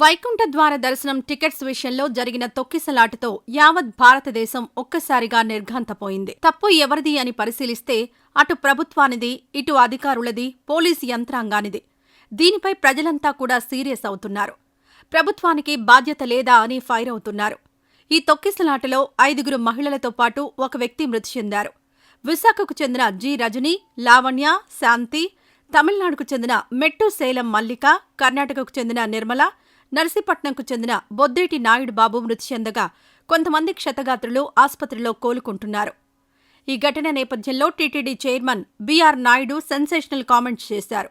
వైకుంఠ ద్వార దర్శనం టికెట్స్ విషయంలో జరిగిన తొక్కిసలాటతో యావత్ భారతదేశం ఒక్కసారిగా నిర్ఘాంతపోయింది. తప్పు ఎవరిది అని పరిశీలిస్తే అటు ప్రభుత్వానిది ఇటు అధికారులది పోలీసు యంత్రాంగానిది. దీనిపై ప్రజలంతా కూడా సీరియస్ అవుతున్నారు. ప్రభుత్వానికి బాధ్యత లేదా అని ఫైర్ అవుతున్నారు. ఈ తొక్కిసలాటలో ఐదుగురు మహిళలతో పాటు ఒక వ్యక్తి మృతి చెందారు. విశాఖకు చెందిన జి రజని లావణ్య శాంతి తమిళనాడుకు చెందిన మెట్టు శైలం మల్లిక కర్ణాటకకు చెందిన నిర్మల నర్సీపట్నంకు చెందిన బొద్దేటి నాయుడు బాబు మృతి చెందగా కొంతమంది క్షతగాత్రులు ఆసుపత్రిలో కోలుకుంటున్నారు. ఈ ఘటన నేపథ్యంలో TTD chairman BR Naidu sensational comments చేశారు.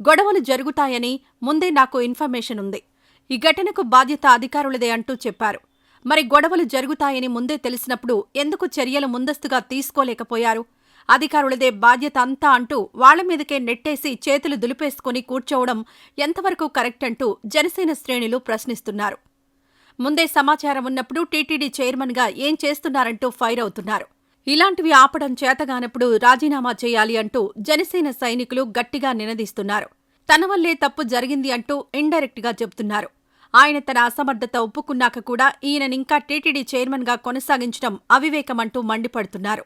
గొడవలు జరుగుతాయని ముందే నాకు ఇన్ఫర్మేషన్ ఉంది. ఈ ఘటనకు బాధ్యత అధికారులదే అంటూ చెప్పారు. మరి గొడవలు జరుగుతాయని ముందే తెలిసినప్పుడు ఎందుకు చర్యలు ముందస్తుగా తీసుకోలేకపోయారు? అధికారులదే బాధ్యత అంతా అంటూ వాళ్ళ మీదకే నెట్టేసి చేతులు దులిపేసుకుని కూర్చోవడం ఎంతవరకు కరెక్ట్ అంటూ జనసేన శ్రేణులు ప్రశ్నిస్తున్నారు. ముందే సమాచారం ఉన్నప్పుడు టీటీడీ చైర్మన్గా ఏం చేస్తున్నారంటూ ఫైర్ అవుతున్నారు. ఇలాంటివి ఆపడం చేతగానప్పుడు రాజీనామా చేయాలి అంటూ జనసేన సైనికులు గట్టిగా నినదీస్తున్నారు. తన వల్లే తప్పు జరిగింది అంటూ ఇండైరెక్ట్గా చెబుతున్నారు. ఆయన తన అసమర్థత ఒప్పుకున్నాక కూడా ఈయననింకా టీటీడీ చైర్మన్గా కొనసాగించడం అవివేకమంటూ మండిపడుతున్నారు.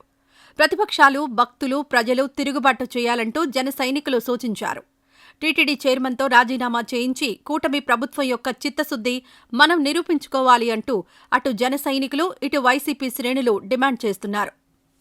ప్రతిపక్షాలు భక్తులు ప్రజలు తిరుగుబాటు చేయాలంటూ జన సైనికులు సూచించారు. టీటీడీ చైర్మన్తో రాజీనామా చేయించి కూటమి ప్రభుత్వం యొక్క చిత్తశుద్ధి మనం నిరూపించుకోవాలి అంటూ అటు జన సైనికులు ఇటు వైసీపీ శ్రేణులు డిమాండ్ చేస్తున్నారు.